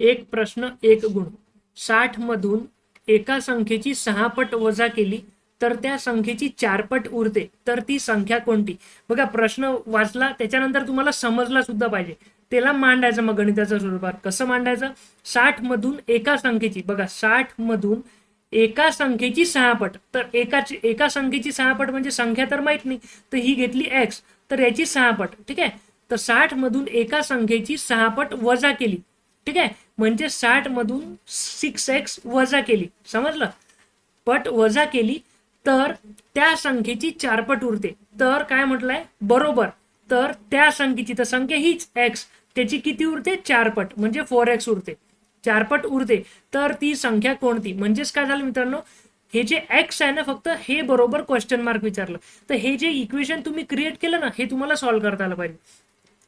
एक प्रश्न एक गुण. साठ मधून एका संख्येची सहा पट वजा केली तर त्या संख्येची चारपट उरते. तर ती संख्या कोणती? बघा प्रश्न वाचला त्याच्यानंतर तुम्हाला समजला सुद्धा पाहिजे. त्याला मांडायचं मग गणिताच्या स्वरूपात. कसं मांडायचं? साठ मधून एका संख्येची बघा साठ मधून एका संख्येची सहापट तर एकाची एका संख्येची सहापट म्हणजे संख्या तर माहीत नाही तर ही घेतली एक्स तर याची सहापट ठीक आहे? तर साठ मधून एका संख्येची सहापट वजा केली. ठीक आहे? म्हणजे साठ मधून सिक्स एक्स वजा केली. समजलं? पट वजा केली तर त्या संख्येची चारपट उरते. तर काय म्हटलंय? बरोबर. तर त्या संख्येची तर संख्या हीच एक्स त्याची किती उरते? चारपट. म्हणजे फोर एक्स उरते. चारपट उरते. तर ती संख्या कोणती? म्हणजेच काय झालं मित्रांनो? हे जे एक्स आहे ना फक्त हे बरोबर क्वेश्चन मार्क विचारलं. तर हे जे इक्वेशन तुम्ही क्रिएट केलं ना हे तुम्हाला सॉल्व्ह करता आलं पाहिजे.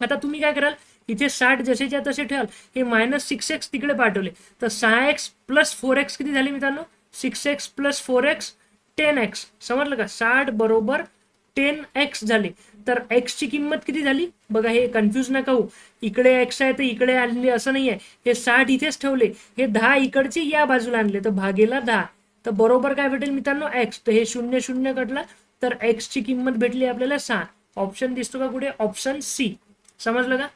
आता तुम्ही काय कराल? इथे साठ जसेच्या तसे ठेवाल. हे मायनस सिक्स एक्स तिकडे पाठवले. तर सहा एक्स प्लस फोर एक्स किती झाले मित्रांनो? Six x plus four x ten x समजलं का? साठ बरोबर टेन एक्स झाले. तर एक्स ची किंमत किती झाली? बघा हे कन्फ्यूज नका हो इकडे एक्स आहे तर इकडे आणले असं नाही आहे हे साठ इथेच ठेवले. हे दहा इकडचे या बाजूला आणले. तर भागेला दहा. तर बरोबर काय भेटेल मित्रांनो? एक्स तर हे शून्य शून्य कटला. तर एक्स ची किंमत भेटली आपल्याला सहा. ऑप्शन दिसतो का कुठे? ऑप्शन सी समजलं का?